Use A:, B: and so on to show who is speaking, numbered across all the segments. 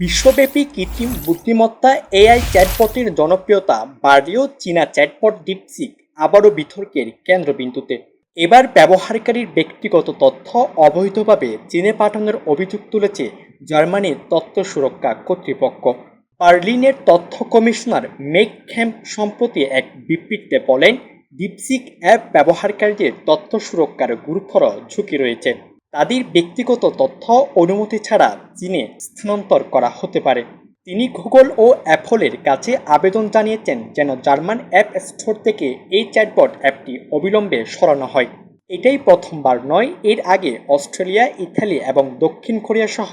A: বিশ্বব্যাপী কৃত্রিম বুদ্ধিমত্তা এআই চ্যাটপটের জনপ্রিয়তা বাড়লেও চীনা চ্যাটপট ডিপসিক আবারও বিতর্কের কেন্দ্রবিন্দুতে। এবার ব্যবহারকারীর ব্যক্তিগত তথ্য অবৈধভাবে চীনে পাঠানোর অভিযোগ তুলেছে জার্মানির তথ্য সুরক্ষা কর্তৃপক্ষ। বার্লিনের তথ্য কমিশনার মেক ক্যাম্প সম্প্রতি এক বিবৃতিতে বলেন, ডিপসিক অ্যাপ ব্যবহারকারীদের তথ্য সুরক্ষার গুরুতর ঝুঁকি রয়েছে। তাদের ব্যক্তিগত তথ্য অনুমতি ছাড়া চীনে স্থানান্তর করা হতে পারে। তিনি গুগল ও অ্যাপলের কাছে আবেদন জানিয়েছেন যেন জার্মান অ্যাপ স্টোর থেকে এই চ্যাটবট অ্যাপটি অবিলম্বে সরানো হয়। এটাই প্রথমবার নয়, এর আগে অস্ট্রেলিয়া, ইতালি এবং দক্ষিণ কোরিয়া সহ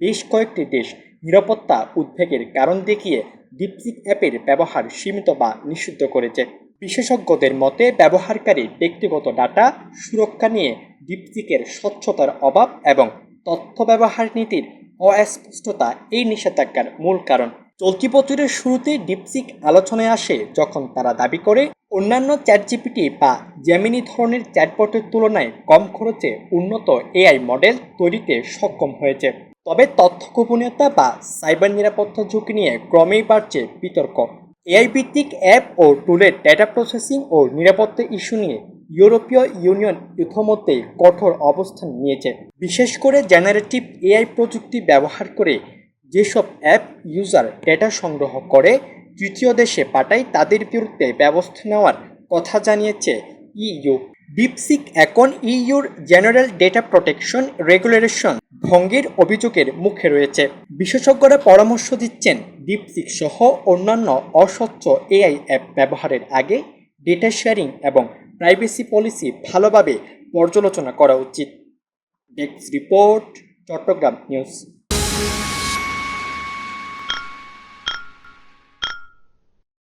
A: বেশ কয়েকটি দেশ নিরাপত্তা উদ্বেগের কারণ দেখিয়ে ডিপসিক অ্যাপের ব্যবহার সীমিত বা নিষিদ্ধ করেছে। বিশেষজ্ঞদের মতে, ব্যবহারকারী ব্যক্তিগত ডাটা সুরক্ষা নিয়ে ডিপসিকের স্বচ্ছতার অভাব এবং তথ্য ব্যবহার নীতির অস্পষ্টতা এই নিষেধাজ্ঞার মূল কারণ। চলতি বছরের শুরুতে ডিপসিক আলোচনায় আসে যখন তারা দাবি করে, অন্যান্য চ্যাটজিপিটি বা জেমিনি ধরনের চ্যাটবটের তুলনায় কম খরচে উন্নত এআই মডেল তৈরিতে সক্ষম হয়েছে। তবে তথ্য গোপনীয়তা বা সাইবার নিরাপত্তা ঝুঁকি নিয়ে ক্রমেই বাড়ছে বিতর্ক। এআই ভিত্তিক অ্যাপ ও টুলের ডেটা প্রসেসিং ও নিরাপত্তা ইস্যু নিয়ে ইউরোপীয় ইউনিয়ন ইতিমধ্যেই কঠোর অবস্থান নিয়েছে। বিশেষ করে জেনারেটিভ এআই প্রযুক্তি ব্যবহার করে যেসব অ্যাপ ইউজার ডেটা সংগ্রহ করে, তৃতীয় দেশে পাঠায়, তাদের বিরুদ্ধে ব্যবস্থা নেওয়ার কথা জানিয়েছে ইইউ। ডিপসিক এখন ইইউর জেনারেল ডেটা প্রোটেকশন রেগুলেশন ভঙ্গের অভিযোগের মুখে রয়েছে। বিশেষজ্ঞরা পরামর্শ দিচ্ছেন ডিপসিক সহ অন্যান্য অস্বচ্ছ এআই অ্যাপ ব্যবহারের আগে ডেটা শেয়ারিং এবং প্রাইভেসি পলিসি ভালোভাবে পর্যালোচনা করা উচিত। Desk report Chittagong news